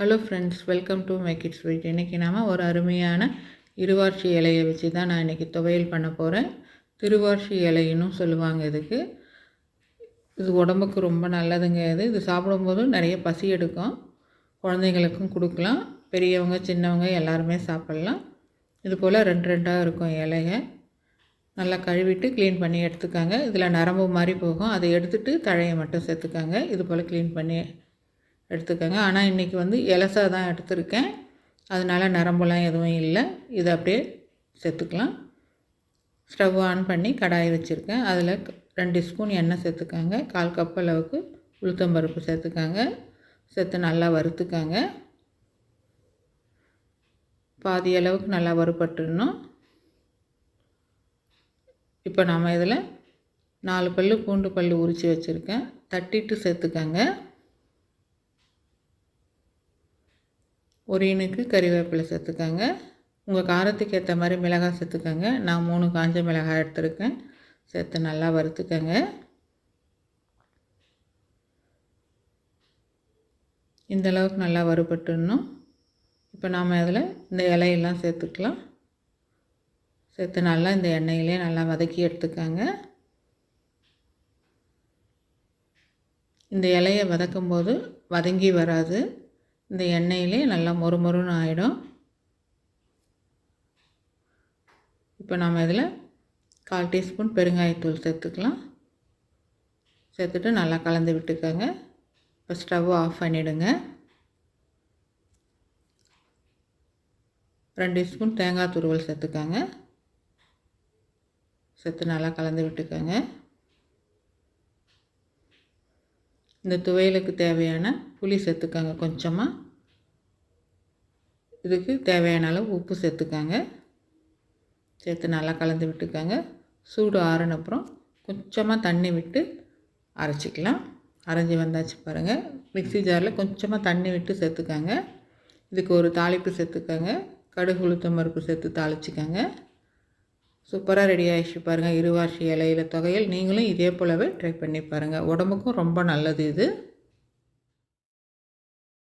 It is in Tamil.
Hello friends welcome to my kids வீட் இன்றைக்கி நாம் ஒரு அருமையான இருவாட்சி இலையை வச்சு தான் நான் இன்றைக்கி துவையல் பண்ண போகிறேன் திருவாட்சி இலைன்னு சொல்லுவாங்க இதுக்கு. இது உடம்புக்கு ரொம்ப நல்லதுங்க இது. இது சாப்பிடும்போதும் நிறைய பசி எடுக்கும். குழந்தைங்களுக்கும் கொடுக்கலாம். பெரியவங்க சின்னவங்க எல்லாருமே சாப்பிட்லாம். இது போல் ரெண்டு ரெண்டாக இருக்கும் இலையை. நல்லா கழுவிட்டு க்ளீன் பண்ணி எடுத்துக்காங்க. இதில் நரம்பு மாதிரி போகும். அதை எடுத்துகிட்டு தழையை மட்டும் சேர்த்துக்காங்க. இது போல் க்ளீன் பண்ணி எடுத்துக்கோங்க. ஆனால் இன்றைக்கி வந்து எலசா தான் எடுத்திருக்கேன். அதனால் நரம்புலாம் எதுவும் இல்லை. இதை அப்படியே சேர்த்துக்கலாம். ஸ்டவ் ஆன் பண்ணி கடாய் வச்சுருக்கேன். அதில் ரெண்டு ஸ்பூன் எண்ணெய் சேர்த்துக்காங்க. கால் கப் அளவுக்கு உளுத்தம்பருப்பு சேர்த்துக்காங்க. சேர்த்து நல்லா வறுத்துக்காங்க. பாதி அளவுக்கு நல்லா வறுபட்டுடணும். இப்போ நாம் இதில் நாலு பல் பூண்டு பல் உரித்து வச்சுருக்கேன். தட்டிட்டு சேர்த்துக்காங்க. ஒரு இனுக்கு கறிவேப்பிலை சேர்த்துக்கோங்க. உங்கள் காரத்துக்கு ஏற்ற மாதிரி மிளகாய் சேர்த்துக்கோங்க. நான் மூணு காஞ்ச மிளகாய் எடுத்துருக்கேன். சேர்த்து நல்லா வறுத்துக்கோங்க. இந்தளவுக்கு நல்லா வறுபட்டுடணும். இப்போ நாம் அதில் இந்த இலையெல்லாம் சேர்த்துக்கலாம். சேர்த்து நல்லா இந்த எண்ணெயிலே நல்லா வதக்கி எடுத்துக்கோங்க. இந்த இலையை வதக்கும்போது வதங்கி வராது. இந்த எண்ணெயிலே நல்லா மொறு மொறுன்னு ஆகிடும் இப்போ நாம் இதில் கால் டீஸ்பூன் பெருங்காயத்தூள் சேர்த்துக்கலாம். சேர்த்துட்டு நல்லா கலந்து விட்டுக்கோங்க. இப்போ ஸ்டவ் ஆஃப் பண்ணிவிடுங்க ரெண்டு ஸ்பூன் தேங்காய் துருவல் சேர்த்துக்கோங்க. சேர்த்து நல்லா கலந்து விட்டுக்கோங்க. இந்த துவையலுக்கு தேவையான புளி சேர்த்துக்காங்க கொஞ்சமாக இதுக்கு தேவையான அளவு உப்பு சேர்த்துக்கோங்க. சேர்த்து நல்லா கலந்து விட்டுக்கோங்க. சூடு ஆறின அப்புறம் கொஞ்சமாக தண்ணி விட்டு அரைச்சிக்கலாம். அரைஞ்சி வந்தாச்சு பாருங்கள் மிக்சி ஜாரில் கொஞ்சமாக தண்ணி விட்டு சேர்த்துக்கோங்க. இதுக்கு ஒரு தாளிப்பு சேர்த்துக்காங்க. கடுகு உளுத்தம் பருப்பு சேர்த்து தாளிச்சிக்கோங்க. சூப்பராக ரெடி ஆகிடுச்சு பாருங்கள் இருவாசி இலையில தொகையில். நீங்களும் இதே போலவே ட்ரை பண்ணி பாருங்கள் உடம்புக்கும் ரொம்ப நல்லது இது.